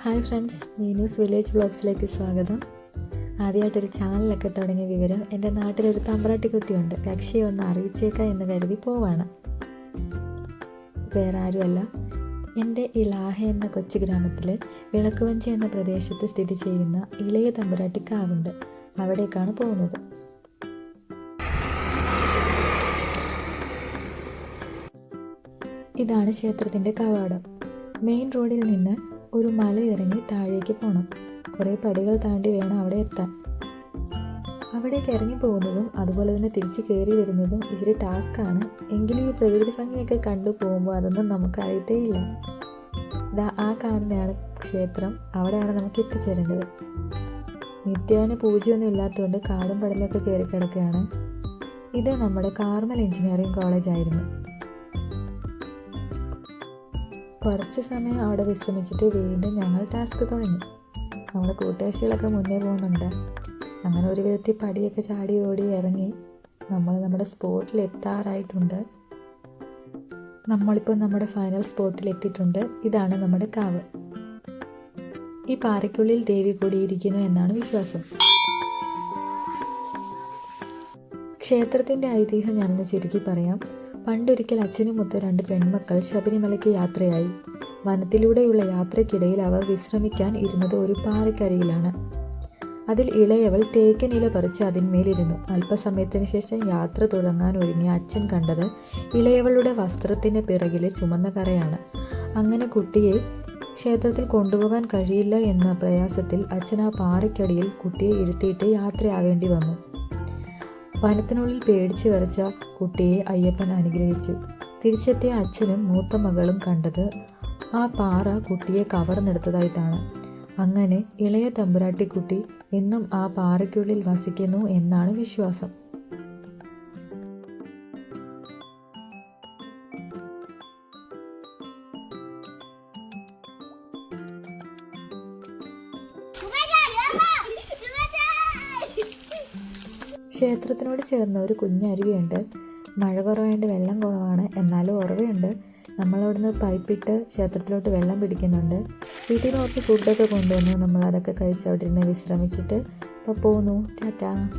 Hi friends Meenu's village ബ്ലോഗ്സിലേക്ക് സ്വാഗതം. ആദ്യമായിട്ടൊരു ചാനലൊക്കെ തുടങ്ങിയ വിവരം എന്റെ നാട്ടിലൊരു തമ്പ്രാട്ടി കുട്ടിയുണ്ട്. കക്ഷിയെ ഒന്ന് അറിയിച്ചേക്കാം എന്ന് കരുതി പോവാണ്. വേറെ ആരുമല്ല. എന്റെ ഇലാഹ എന്ന കൊച്ചു ഗ്രാമത്തിൽ വിളക്കുവഞ്ചി എന്ന പ്രദേശത്ത് സ്ഥിതി ചെയ്യുന്ന ഇളയ തമ്പുരാട്ടിക്കാവുണ്ട് അവിടേക്കാണ് പോകുന്നത്. ഇതാണ് ക്ഷേത്രത്തിന്റെ കവാടം. മെയിൻ റോഡിൽ നിന്ന് ഒരു മല ഇറങ്ങി താഴേക്ക് പോകണം കുറേ പടികൾ താണ്ടി വേണം അവിടെ എത്താൻ. അവിടേക്ക് ഇറങ്ങി പോകുന്നതും അതുപോലെ തന്നെ തിരിച്ച് കയറി വരുന്നതും ഇച്ചിരി ടാസ്ക്കാണ് എങ്കിലും ഈ പ്രകൃതി ഭംഗിയൊക്കെ കണ്ടു പോകുമ്പോൾ അതൊന്നും നമുക്ക് അറിയത്തേയില്ല. ഇതാ ആ കാണുന്നതാണ് ക്ഷേത്രം. അവിടെയാണ് നമുക്ക് എത്തിച്ചേരേണ്ടത്. നിത്യേന പൂജയൊന്നും ഇല്ലാത്തതുകൊണ്ട് കാടും പടലൊക്കെ കയറി കിടക്കുകയാണ്. ഇത് നമ്മുടെ കാർമൽ എഞ്ചിനീയറിംഗ് കോളേജ് ആയിരുന്നു. കുറച്ച് സമയം അവിടെ വിശ്രമിച്ചിട്ട് വീണ്ടും ഞങ്ങൾ ടാസ്ക് തുടങ്ങി. നമ്മുടെ കൂട്ടുകാഴ്ചകളൊക്കെ മുന്നേ പോകുന്നുണ്ട്. അങ്ങനെ ഒരു വിധത്തിൽ പടിയൊക്കെ ചാടി ഓടി ഇറങ്ങി നമ്മൾ നമ്മുടെ സ്പോട്ടിൽ എത്താറായിട്ടുണ്ട്. നമ്മളിപ്പോൾ നമ്മുടെ ഫൈനൽ സ്പോട്ടിൽ എത്തിയിട്ടുണ്ട്. ഇതാണ് നമ്മുടെ കാവ്. ഈ പാറയ്ക്കുള്ളിൽ ദേവി കൂടിയിരിക്കുന്നു എന്നാണ് വിശ്വാസം. ക്ഷേത്രത്തിന്റെ ഐതിഹ്യം ഞാനൊന്ന് ചുരുക്കി പറയാം. പണ്ടൊരിക്കൽ അച്ഛനും മുത്ത രണ്ട് പെൺമക്കൾ ശബരിമലയ്ക്ക് യാത്രയായി. വനത്തിലൂടെയുള്ള യാത്രയ്ക്കിടയിൽ അവർ വിശ്രമിക്കാൻ ഇരുന്നത് ഒരു പാറയ്ക്കരിയിലാണ് അതിൽ ഇളയവൾ തേക്കനില പറിച്ച് അതിന്മേലിരുന്നു. അല്പസമയത്തിന് ശേഷം യാത്ര തുടങ്ങാൻ ഒരുങ്ങിയ അച്ഛൻ കണ്ടത് ഇളയവളുടെ വസ്ത്രത്തിന്റെ പിറകിലെ ചുമന്ന കറയാണ്. അങ്ങനെ കുട്ടിയെ ക്ഷേത്രത്തിൽ കൊണ്ടുപോകാൻ കഴിയില്ല എന്ന പ്രയാസത്തിൽ അച്ഛൻ ആ പാറയ്ക്കടിയിൽ കുട്ടിയെ ഇരുത്തിയിട്ട് യാത്രയാവേണ്ടി വന്നു. വനത്തിനുള്ളിൽ പേടിച്ചു വരച്ച കുട്ടിയെ അയ്യപ്പൻ അനുഗ്രഹിച്ചു. തിരിച്ചെത്തിയ അച്ഛനും മൂത്ത മകളും കണ്ടത് ആ പാറ കുട്ടിയെ കവർന്നെടുത്തതായിട്ടാണ്. അങ്ങനെ ഇളയ തമ്പുരാട്ടിക്കുട്ടി എന്നും ആ പാറയ്ക്കുള്ളിൽ വസിക്കുന്നു എന്നാണ് വിശ്വാസം. ക്ഷേത്രത്തിനോട് ചേർന്ന ഒരു കുഞ്ഞരുവിയുണ്ട്. മഴ കുറവായതുകൊണ്ട് വെള്ളം കുറവാണ്. എന്നാലും ഉറവയുണ്ട് നമ്മളവിടുന്ന് പൈപ്പിട്ട് ക്ഷേത്രത്തിലോട്ട് വെള്ളം പിടിക്കുന്നുണ്ട്. വീട്ടിൽ നിന്ന് കുറച്ച് ഫുഡൊക്കെ കൊണ്ടുവന്നു നമ്മൾ അതൊക്കെ കഴിച്ച് അവിടെ ഇരുന്ന് വിശ്രമിച്ചിട്ട്. അപ്പോൾ പോന്നു. ടാറ്റാ.